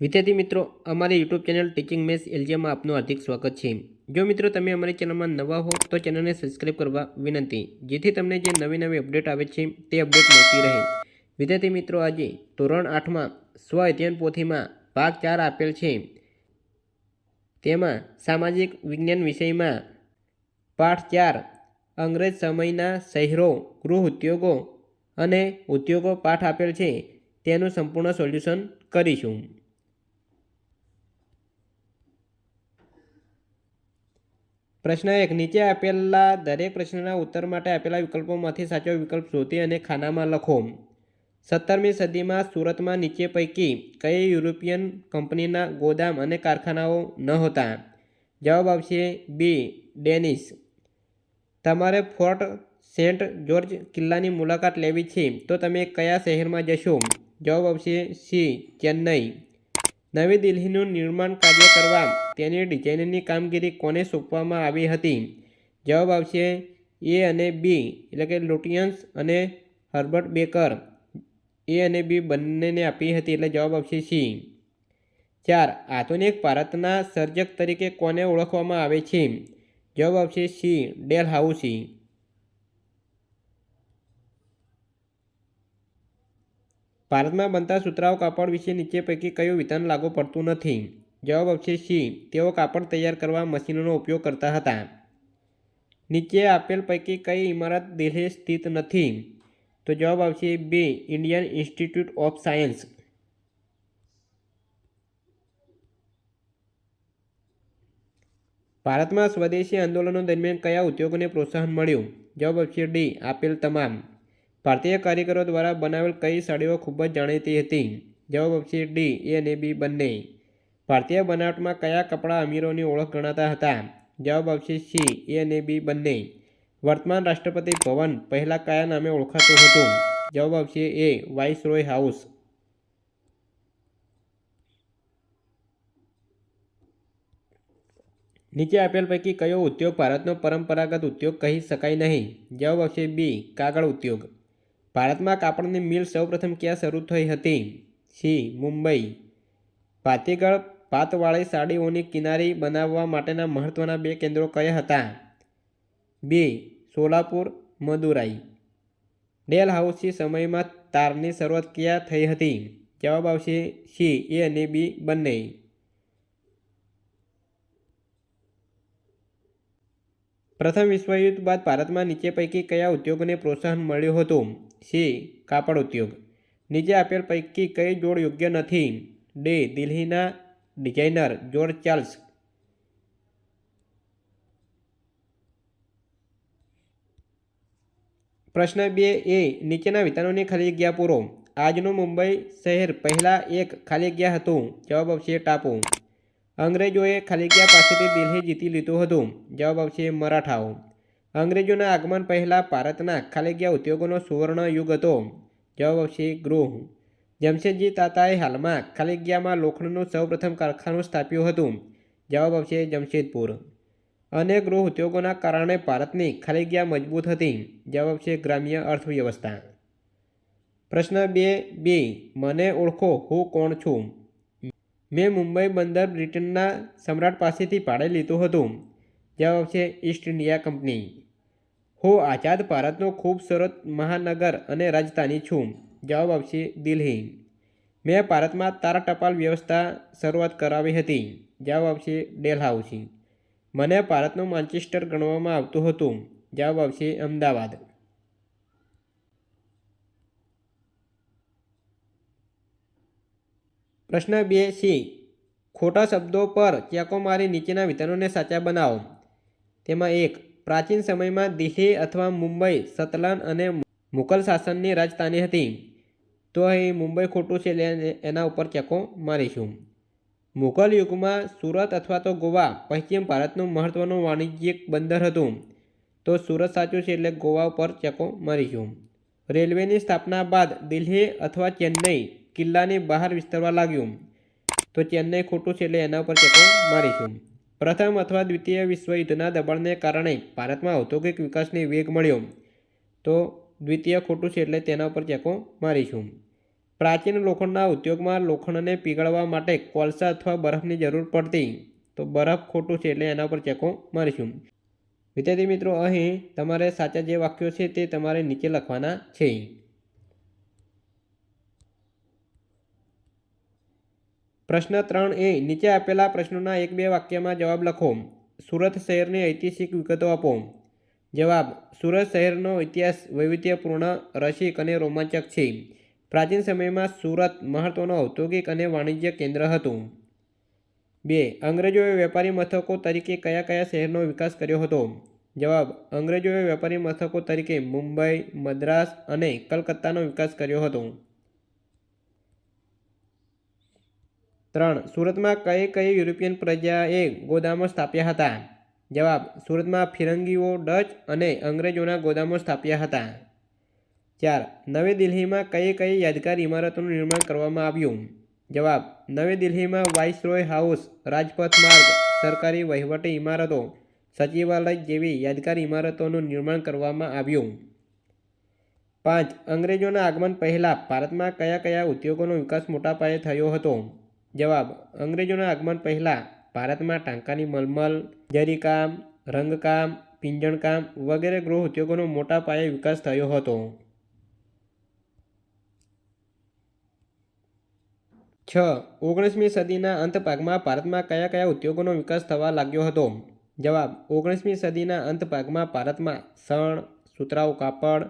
વિદ્યાર્થી મિત્રો, અમારી યુટ્યુબ ચેનલ ટીચિંગ મેસ એલજીમાં આપનું હાર્દિક સ્વાગત છે. જો મિત્રો તમે અમારી ચેનલમાં નવા હો, તો ચેનલને સબસ્ક્રાઈબ કરવા વિનંતી. જેથી તમને જે નવી નવી અપડેટ આવે છે, તે અપડેટ મળતી રહે. વિદ્યાર્થી મિત્રો, આજે ધોરણ આઠમાં સ્વ અધ્યયન પોથીમાં ભાગ ચાર આપેલ છે. તેમાં સામાજિક વિજ્ઞાન વિષયમાં પાઠ ચાર, અંગ્રેજ સમયના શહેરો, ગૃહ ઉદ્યોગો અને ઉદ્યોગો પાઠ આપેલ છે. તેનું સંપૂર્ણ સોલ્યુશન કરીશું. પ્રશ્ન એક, નીચે આપેલા દરેક પ્રશ્નના ઉત્તર માટે આપેલા વિકલ્પોમાંથી સાચો વિકલ્પ શોધી અને ખાનામાં લખો. સત્તરમી સદીમાં સુરતમાં નીચે પૈકી કઈ યુરોપિયન કંપનીના ગોદામ અને કારખાનાઓ ન હતા? જવાબ આવશે બી, ડેનિશ. તમારે ફોર્ટ સેન્ટ જોર્જ કિલ્લાની મુલાકાત લેવી છે, તો તમે કયા શહેરમાં જશો? જવાબ આવશે સી, ચેન્નઈ. નવી દિલ્હીનું નિર્માણ કાર્ય કરવા તેની ડિઝાઇનની કામગીરી કોને સોંપવામાં આવી હતી? જવાબ આવશે એ અને બી, એટલે કે લુટિયન્સ અને હર્બર્ટ બેકર. એ અને બી બંનેને આપી હતી, એટલે જવાબ આવશે સી. ચાર, આધુનિક ભારતના સર્જક તરીકે કોને ઓળખવામાં આવે છે? જવાબ આવશે સી, ડેલ હાઉસી. ભારતમાં બનતા સુતરાઉ કાપડ વિશે નીચે પૈકી કયું વિધાન લાગુ પડતું નથી? જવાબ આવશે સી. તેઓ કાપડ તૈયાર કરવા મશીનોનો ઉપયોગ કરતા હતા. નીચે આપેલ પૈકી કઈ ઇમારત દિલ્હી સ્થિત નથી? તો જવાબ આવશે B. Indian institute of science. ભારતમાં સ્વદેશી આંદોલનો દરમિયાન કયા ઉદ્યોગોને પ્રોત્સાહન મળ્યું? જવાબ આવશે ડી. આપેલ તમામ. ભારતીય કારીગરો દ્વારા બનાવેલ કઈ સાડીઓ ખૂબ જ જાણીતી હતી? જવાબ આપશે ડી, એ અને બી બંને. ભારતીય બનાવટમાં કયા કપડાં અમીરોની ઓળખ ગણાતા હતા? જવાબ આપશે સી, એ અને બી બંને. વર્તમાન રાષ્ટ્રપતિ ભવન પહેલાં કયા નામે ઓળખાતું હતું? જવાબ આપશે એ, વાઇસરોય હાઉસ. નીચે આપેલ પૈકી કયો ઉદ્યોગ ભારતનો પરંપરાગત ઉદ્યોગ કહી શકાય નહીં? જવાબ આવશે બી, કાગળ ઉદ્યોગ. ભારતમાં કાપડની મિલ સૌપ્રથમ ક્યાં શરૂ થઈ હતી? સી, મુંબઈ. ભાતીગળ પાતવાળી સાડીઓની કિનારી બનાવવા માટેના મહત્ત્વના બે કેન્દ્રો કયા હતા? B, Solapur, Madurai. Dalhousie સમયમાં તારની શરૂઆત ક્યાં થઈ હતી? જવાબ આવશે સી, એ અને બી બંને. પ્રથમ વિશ્વયુદ્ધ બાદ ભારતમાં નીચે પૈકી કયા ઉદ્યોગોને પ્રોત્સાહન મળ્યું હતું? સી કાપડ ઉદ્યોગ. નીચે આપેલ પૈકી કઈ જોડ યોગ્ય નથી? ડે દિલ્હીના ડિઝાઇનર જોર્જ ચાર્લ્સ. પ્રશ્ન બે એ, નીચેના વિધાનોની ખાલી જગ્યા પૂરો. આજનું મુંબઈ શહેર પહેલાં એક ખાલી જગ્યા હતું. જવાબ આવશે ટાપુ. અંગ્રેજોએ ખાલી પાસેથી દિલ્હી જીતી લીધું હતું. જવાબ આવશે મરાઠાઓ. અંગ્રેજોના આગમન પહેલાં ભારતના ખાલી ઉદ્યોગોનો સુવર્ણ યુગ હતો. જવાબ આવશે ગૃહ. જમશેદજી તાતાએ હાલમાં ખાલી લોખંડનું સૌપ્રથમ કારખાનું સ્થાપ્યું હતું. જવાબ આવશે જમશેદપુર. અને ગૃહ ઉદ્યોગોના કારણે ભારતની ખાલી મજબૂત હતી. જવાબ આવશે ગ્રામ્ય અર્થવ્યવસ્થા. પ્રશ્ન બે બી. મને ઓળખો હું કોણ છું? મેં મુંબઈ બંદર બ્રિટનના સમ્રાટ પાસેથી ભાડે લીધું હતું. જવાબ છે ઈસ્ટ ઇન્ડિયા કંપની. હું આઝાદ ભારતનો ખૂબસૂરત મહાનગર અને રાજધાની છું. જવાબ આવશે દિલ્હી. મેં ભારતમાં તાર ટપાલ વ્યવસ્થા શરૂઆત કરાવી હતી. જવાબ આવશે ડેલહાઉસી. મને ભારતનું માન્ચેસ્ટર ગણવામાં આવતું હતું. જવાબ આવશે અમદાવાદ. પ્રશ્ન બે સી. ખોટા શબ્દો પર ચેકો મારી નીચેના વિધાનોને સાચા બનાવો. તેમાં એક, પ્રાચીન સમયમાં દિલ્હી અથવા મુંબઈ, સતલન અને મુઘલ શાસનની રાજધાની હતી. તો અહીં મુંબઈ ખોટું છે એના ઉપર ચેકો મારીશું. મુઘલ યુગમાં સુરત અથવા તો ગોવા પશ્ચિમ ભારતનું મહત્ત્વનું વાણિજ્યિક બંદર હતું. તો સુરત સાચું છે એટલે ગોવા ઉપર ચેકો મારીશું. રેલવેની સ્થાપના બાદ દિલ્હી અથવા ચેન્નઈ કિલ્લાની બહાર વિસ્તરવા લાગ્યું. તો ચેન્નઈ ખોટું છે એટલે એના ઉપર ચેકો મારીશું. પ્રથમ અથવા દ્વિતીય વિશ્વયુદ્ધના દબાણને કારણે ભારતમાં ઔદ્યોગિક વિકાસને વેગ મળ્યો. તો દ્વિતીય ખોટું છે એટલે તેના ઉપર ચેકો મારીશું. પ્રાચીન લોખંડના ઉદ્યોગમાં લોખંડને પીગળવા માટે કોલસા અથવા બરફની જરૂર પડતી. તો બરફ ખોટું છે એટલે એના પર ચેકો મારીશું. વિદ્યાર્થી મિત્રો, અહીં તમારે સાચા જે વાક્યો છે તે તમારે નીચે લખવાના છે. પ્રશ્ન ત્રણ એ, નીચે આપેલા પ્રશ્નોના એક બે વાક્યમાં જવાબ લખો. સુરત શહેરની ઐતિહાસિક વિગતો આપો. જવાબ, સુરત શહેરનો ઇતિહાસ વૈવિધ્યપૂર્ણ, રસિક અને રોમાંચક છે. પ્રાચીન સમયમાં સુરત મહત્વનું ઔદ્યોગિક અને વાણિજ્ય કેન્દ્ર હતું. બે, અંગ્રેજોએ વેપારી મથકો તરીકે કયા કયા શહેરનો વિકાસ કર્યો હતો? જવાબ, અંગ્રેજોએ વેપારી મથકો તરીકે મુંબઈ, મદ્રાસ અને કલકત્તાનો વિકાસ કર્યો હતો. ત્રણ, સુરતમાં કઈ કઈ યુરોપિયન પ્રજાએ ગોદામો સ્થાપ્યા હતા? જવાબ, સુરતમાં ફિરંગીઓ, ડચ અને અંગ્રેજોના ગોદામો સ્થાપ્યા હતા. ચાર, નવી દિલ્હીમાં કઈ કઈ યાદગાર ઇમારતોનું નિર્માણ કરવામાં આવ્યું? જવાબ, નવી દિલ્હીમાં વાઇસરોય હાઉસ, રાજપથ માર્ગ, સરકારી વહીવટી ઇમારતો, સચિવાલય જેવી યાદગાર ઇમારતોનું નિર્માણ કરવામાં આવ્યું. પાંચ, અંગ્રેજોના આગમન પહેલાં ભારતમાં કયા કયા ઉદ્યોગોનો વિકાસ મોટા પાયે થયો હતો? જવાબ, અંગ્રેજોના આગમન પહેલાં ભારતમાં ટાંકાની મલમલ, જરીકામ, રંગકામ, પિંજણકામ વગેરે ગૃહ ઉદ્યોગોનો મોટા પાયે વિકાસ થયો હતો. છ, ઓગણીસમી સદીના અંત ભાગમાં ભારતમાં કયા કયા ઉદ્યોગોનો વિકાસ થવા લાગ્યો હતો? જવાબ, ઓગણીસમી સદીના અંત ભાગમાં ભારતમાં શણ, સુતરાઉ કાપડ,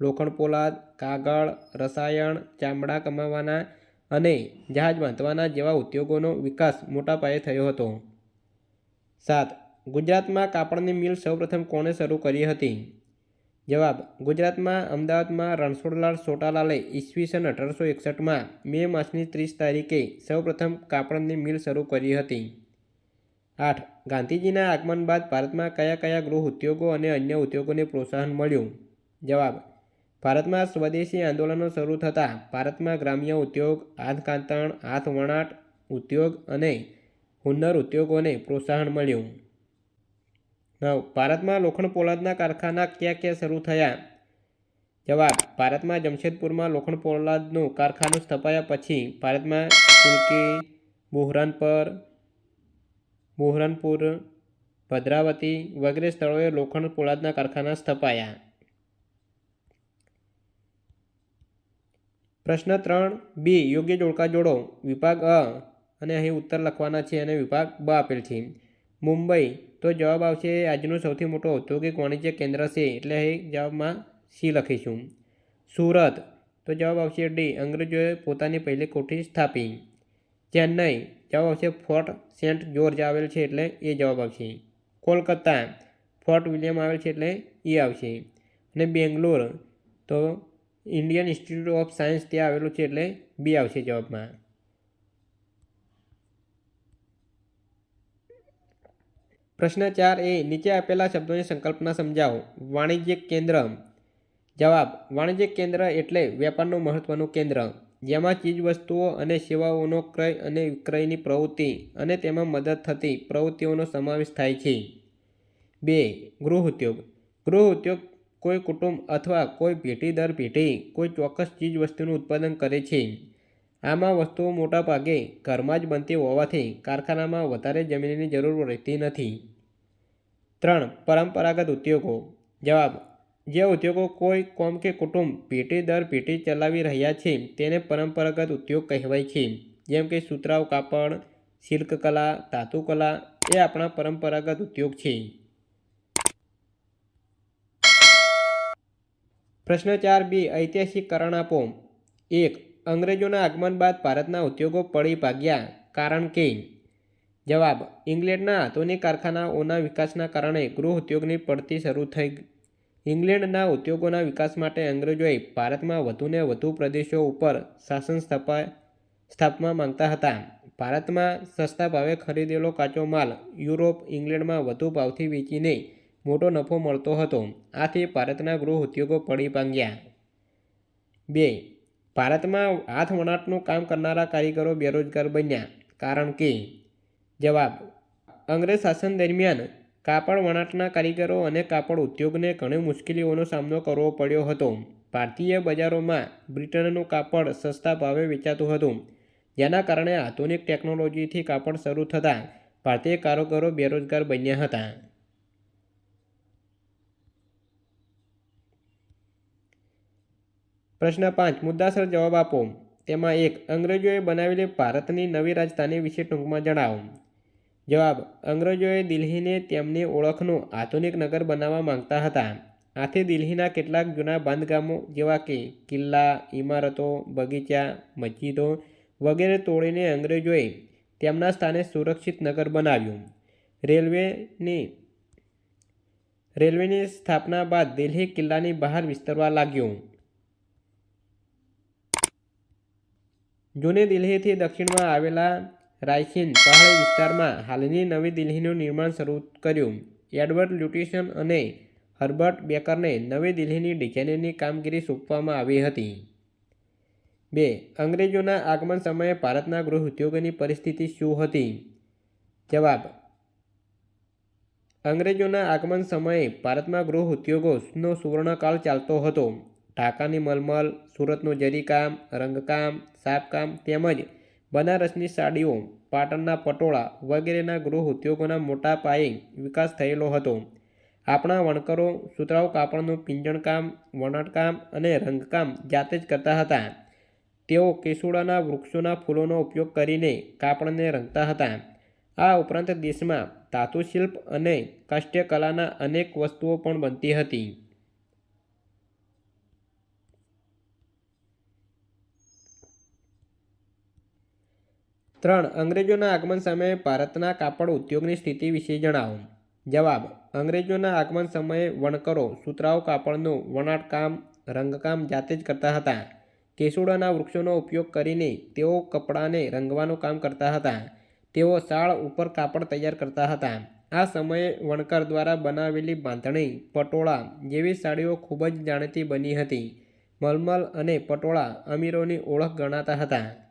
લોખંડ પોલાદ, કાગળ, રસાયણ, ચામડા કમાવાના અને જહાજ બાંધવાના જેવા ઉદ્યોગોનો વિકાસ મોટા પાયે થયો હતો. સાત, ગુજરાતમાં કાપડની મિલ સૌપ્રથમ કોણે શરૂ કરી હતી? જવાબ, ગુજરાતમાં અમદાવાદમાં રણછોડલાલ સોટાલાલે ઈસવીસન અઢારસો એકસઠમાં મે માસની ત્રીસ તારીખે સૌપ્રથમ કાપડની મિલ શરૂ કરી હતી. આઠ, ગાંધીજીના આગમન બાદ ભારતમાં કયા કયા ગૃહ ઉદ્યોગો અને અન્ય ઉદ્યોગોને પ્રોત્સાહન મળ્યું? જવાબ ભારતમાં સ્વદેશી આંદોલનો શરૂ થતાં ભારતમાં ગ્રામ્ય ઉદ્યોગ હાથકાંતણ હાથ વણાટ ઉદ્યોગ અને હુન્નર ઉદ્યોગોને પ્રોત્સાહન મળ્યું. નવ, ભારતમાં લોખંડ પોલાદના કારખાના ક્યાં ક્યાં શરૂ થયા? જવાબ, ભારતમાં જમશેદપુરમાં લોખંડ પોલાદનું કારખાનું સ્થપાયા પછી ભારતમાં કુલકી, બુહરાનપર, બુહરાનપુર, ભદ્રાવતી વગેરે સ્થળોએ લોખંડ પોલાદના કારખાના સ્થપાયા. પ્રશ્ન ત્રણ બી. યોગ્ય જોડકા જોડો. વિભાગ અ. અને અહીં ઉત્તર લખવાના છે અને વિભાગ બ આપેલ છે. મુંબઈ. તો જવાબ આવશે આજનું સૌથી મોટું. ઔદ્યોગિક વાણિજ્ય કેન્દ્ર છે. એટલે અહીં જવાબમાં સી લખીશું. સુરત. તો જવાબ આવશે ડી. અંગ્રેજોએ પોતાની પહેલી કોઠી સ્થાપી. ચેન્નઈ. જવાબ આવશે ફોર્ટ સેન્ટ જ્યોર્જ આવેલ છે એટલે એ જવાબ આવશે. કોલકાતા. ફોર્ટ વિલિયમ આવેલ છે એટલે એ આવશે. અને બેંગ્લોર. તો ઇન્ડિયન ઇન્સ્ટિટ્યૂટ ઓફ સાયન્સ ત્યાં આવેલું છે એટલે બી આવશે જવાબમાં પ્રશ્ન ચાર એ, નીચે આપેલા શબ્દોની સંકલ્પના સમજાવો. વાણિજ્ય કેન્દ્ર. જવાબ, વાણિજ્ય કેન્દ્ર એટલે વેપારનું મહત્વનું કેન્દ્ર. જેમાં ચીજવસ્તુઓ અને સેવાઓનો ક્રય અને વિક્રયની પ્રવૃત્તિ અને તેમાં મદદ થતી પ્રવૃત્તિઓનો સમાવેશ થાય છે. બે, ગૃહ ઉદ્યોગ. ગૃહ ઉદ્યોગ કોઈ કુટુંબ અથવા કોઈ પેઢી દર પેઢી કોઈ ચોક્કસ ચીજવસ્તુનું ઉત્પાદન કરે છે. આમાં વસ્તુઓ મોટા ભાગે ઘરમાં જ બનતી હોવાથી કારખાનામાં વધારે જમીનની જરૂર રહેતી નથી. ત્રણ, પરંપરાગત ઉદ્યોગો. જવાબ, જે ઉદ્યોગો કોઈ કોમ કે કુટુંબ પેઢી દર પેઢી ચલાવી રહ્યા છે તેને પરંપરાગત ઉદ્યોગ કહેવાય છે. જેમ કે સુતરાઉ કાપડ શિલ્પકલા ધાતુકલા એ આપણા પરંપરાગત ઉદ્યોગ છે. પ્રશ્ન ચાર બી, ઐતિહાસિક કારણ આપો. એક, અંગ્રેજોના આગમન બાદ ભારતના ઉદ્યોગો પડી ભાગ્યા કારણ કે જવાબ, ઇંગ્લેન્ડના આધુનિક કારખાનાઓના વિકાસના કારણે ગૃહ ઉદ્યોગની પડતી શરૂ થઈ. ઇંગ્લેન્ડના ઉદ્યોગોના વિકાસ માટે અંગ્રેજોએ ભારતમાં વધુને વધુ પ્રદેશો ઉપર શાસન સ્થાપા, સ્થાપવા માંગતા હતા. ભારતમાં સસ્તા ભાવે ખરીદેલો કાચો માલ યુરોપ, ઇંગ્લેન્ડમાં વધુ ભાવથી વેચીને મોટો નફો મળતો હતો. આથી ભારતના ગૃહ ઉદ્યોગો પડી ભાંગ્યા. બે. ભારતમાં હાથ વણાટનું કામ કરનારા કારીગરો બેરોજગાર બન્યા. કારણ કે, જવાબ, અંગ્રેજ શાસન દરમિયાન કાપડ વણાટના કારીગરો અને કાપડ ઉદ્યોગને ઘણી મુશ્કેલીઓનો સામનો કરવો પડ્યો હતો. ભારતીય બજારોમાં બ્રિટનનું કાપડ સસ્તા ભાવે વેચાતું હતું. જેના કારણે આધુનિક ટેકનોલોજીથી કાપડ શરૂ થતાં ભારતીય કારોગરો બેરોજગાર બન્યા હતા. પ્રશ્ન પાંચ, મુદ્દાસર જવાબ આપો. તેમાં એક, અંગ્રેજોએ બનાવેલી ભારતની નવી રાજધાની વિશે ટૂંકમાં જણાવો. જવાબ, અંગ્રેજોએ દિલ્હીને તેમની ઓળખનું આધુનિક નગર બનાવવા માંગતા હતા. આથી દિલ્હીના કેટલાક જૂના બાંધકામો જેવા કે કિલ્લા, ઇમારતો, બગીચા, મસ્જિદો વગેરે તોડીને અંગ્રેજોએ તેમના સ્થાને સુરક્ષિત નગર બનાવ્યું. રેલવેની રેલવેની સ્થાપના બાદ દિલ્હી કિલ્લાની બહાર વિસ્તરવા લાગ્યું. જૂની દિલ્હીથી દક્ષિણમાં આવેલા રાયસીન પહાડી વિસ્તારમાં હાલની નવી દિલ્હીનું નિર્માણ શરૂ કર્યું. એડવર્ડ લ્યુટિશન અને હર્બર્ટ બેકરને નવી દિલ્હીની ડિઝાઇનની કામગીરી સોંપવામાં આવી હતી. બે, અંગ્રેજોના આગમન સમયે ભારતના ગૃહ ઉદ્યોગોની પરિસ્થિતિ શું હતી? જવાબ, અંગ્રેજોના આગમન સમયે ભારતમાં ગૃહ ઉદ્યોગોનો સુવર્ણકાળ ચાલતો હતો. ઢાકાની મલમલ, સુરતનું જરીકામ, રંગકામ, સાપકામ તેમજ બનારસની સાડીઓ, પાટણના પટોળા વગેરેના ગૃહ ઉદ્યોગોના મોટા પાયે વિકાસ થયેલો હતો. આપણા વણકરો સુતરાઉ કાપડનું પિંજણકામ, વણાટકામ અને રંગકામ જાતે જ કરતા હતા. તેઓ કેસુડાના વૃક્ષોના ફૂલોનો ઉપયોગ કરીને કાપડને રંગતા હતા. આ ઉપરાંત દેશમાં ધાતુશિલ્પ અને કાષ્ટ્યકલાના અનેક વસ્તુઓ પણ બનતી હતી. ત્રણ, અંગ્રેજોના આગમન સમયે ભારતના કાપડ ઉદ્યોગની સ્થિતિ વિશે જણાવો. જવાબ, અંગ્રેજોના આગમન સમયે વણકરો, સુતરાઉ કાપડનું વણાટકામ, રંગકામ જાતે જ કરતા હતા. કેસુડાના વૃક્ષોનો ઉપયોગ કરીને તેઓ કપડાને રંગવાનું કામ કરતા હતા. તેઓ શાળ ઉપર કાપડ તૈયાર કરતા હતા. આ સમયે વણકર દ્વારા બનાવેલી બાંધણી, પટોળા જેવી સાડીઓ ખૂબ જ જાણીતી બની હતી. મલમલ અને પટોળા અમીરોની ઓળખ ગણાતા હતા.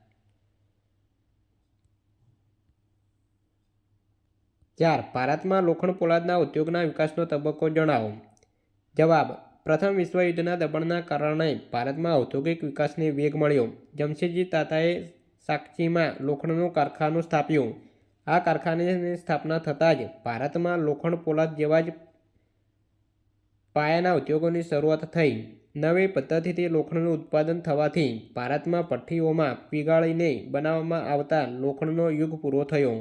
ચાર, ભારતમાં લોખંડ પોલાદના ઉદ્યોગના વિકાસનો તબક્કો જણાવો. જવાબ, પ્રથમ વિશ્વયુદ્ધના દબાણના કારણે ભારતમાં ઔદ્યોગિક વિકાસને વેગ મળ્યો. જમશેદજી તાતાએ સાકચીમાં લોખંડનું કારખાનું સ્થાપ્યું. આ કારખાનાની સ્થાપના થતાં જ ભારતમાં લોખંડ પોલાદ જેવા જ પાયાના ઉદ્યોગોની શરૂઆત થઈ. નવી પદ્ધતિથી લોખંડનું ઉત્પાદન થવાથી ભારતમાં ભઠ્ઠીઓમાં પીગાળીને બનાવવામાં આવતા લોખંડનો યુગ પૂરો થયો.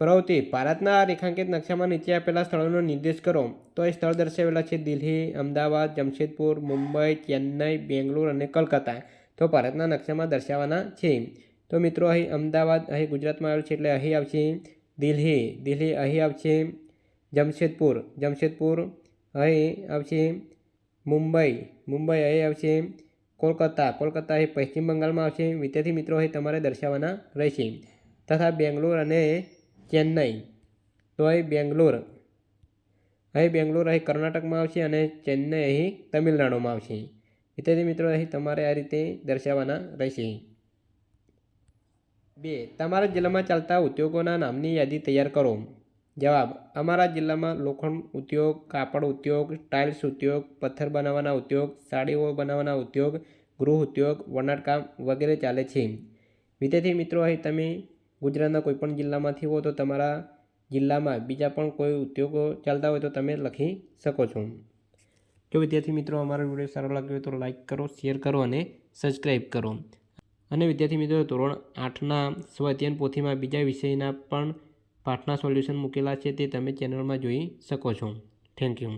પ્રવૃત્તિ. ભારતના રેખાંકિત નકશામાં નીચે આપેલા સ્થળોનો નિર્દેશ કરો. તો એ સ્થળ દર્શાવેલા છે દિલ્હી, અમદાવાદ, જમશેદપુર, મુંબઈ, ચેન્નઈ, બેંગ્લોર અને કલકત્તા. તો ભારતના નકશામાં દર્શાવવાના છે. તો મિત્રો, અહીં અમદાવાદ, અહીં ગુજરાતમાં આવેલું છે એટલે અહીં આવશે દિલ્હી. દિલ્હી અહીં આવશે જમશેદપુર. જમશેદપુર અહીં આવશે મુંબઈ. મુંબઈ અહીં આવશે કોલકાતા. કોલકાતા અહીં પશ્ચિમ બંગાળમાં આવશે. વિદ્યાર્થી મિત્રો, અહીં તમારે દર્શાવવાના રહેશે. તથા બેંગ્લોર અને ચેન્નઈ. તો અહીં બેંગ્લોર. અહીં બેંગ્લોર, અહીં કર્ણાટકમાં આવશે અને ચેન્નઈ અહીં તમિલનાડુમાં આવશે. વિદ્યાર્થી મિત્રો, અહીં તમારે આ રીતે દર્શાવવાના રહેશે. બે. તમારા જિલ્લામાં ચાલતા ઉદ્યોગોના નામની યાદી તૈયાર કરો. જવાબ. અમારા જિલ્લામાં લોખંડ ઉદ્યોગ, કાપડ ઉદ્યોગ, ટાઇલ્સ ઉદ્યોગ, પથ્થર બનાવવાના ઉદ્યોગ, સાડીઓ બનાવવાના ઉદ્યોગ, ગૃહ ઉદ્યોગ, વણાટકામ વગેરે ચાલે છે. વિદ્યાર્થી મિત્રો, અહીં તમે ગુજરાતના કોઈપણ જિલ્લામાંથી હો તો તમારા જિલ્લામાં બીજા પણ કોઈ ઉદ્યોગો ચાલતા હોય તો તમે લખી શકો છો. જો વિદ્યાર્થી મિત્રો અમારો વીડિયો સારો લાગ્યો હોય તો લાઇક કરો, શેર કરો અને સબસ્ક્રાઈબ કરો. અને વિદ્યાર્થી મિત્રો ધોરણ આઠના સ્વાધ્યાયન પોથીમાં બીજા વિષયના પણ પાઠના સોલ્યુશન મૂકેલા છે તે તમે ચેનલમાં જોઈ શકો છો. Thank you.